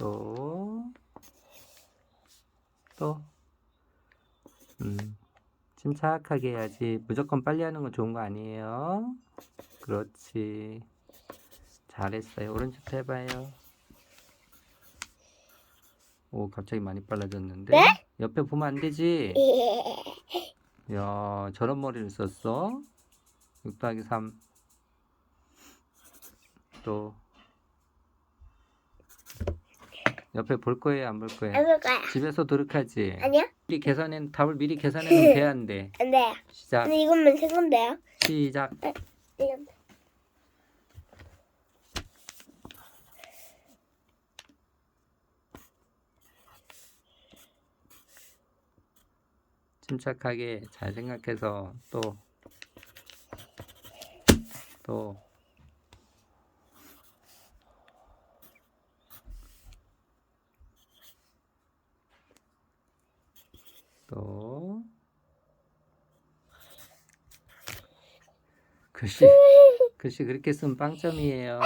또, 또, 음, 침착하게 해야지. 무조건 빨리 하는 건 좋은 거 아니에요. 그렇지. 잘했어요. 오른쪽도 해봐요. 오, 갑자기 많이 빨라졌는데? 네? 옆에 보면 안 되지? 예. 야, 저런 머리를 썼어? 6 더하기 3. 또. 옆에 볼 거예요, 안 볼 거예요? 해볼 거야. 집에서 도력하지? 아니야? 미리 계산해, 답을 미리 계산해 놓으면 돼야 안 돼. 안 돼요. 시작, 근데 이것만 세 건데요. 시작. 이건 침착하게 잘 생각해서 또, 또, 또, 글씨, 글씨 그렇게 쓰면 빵점이에요.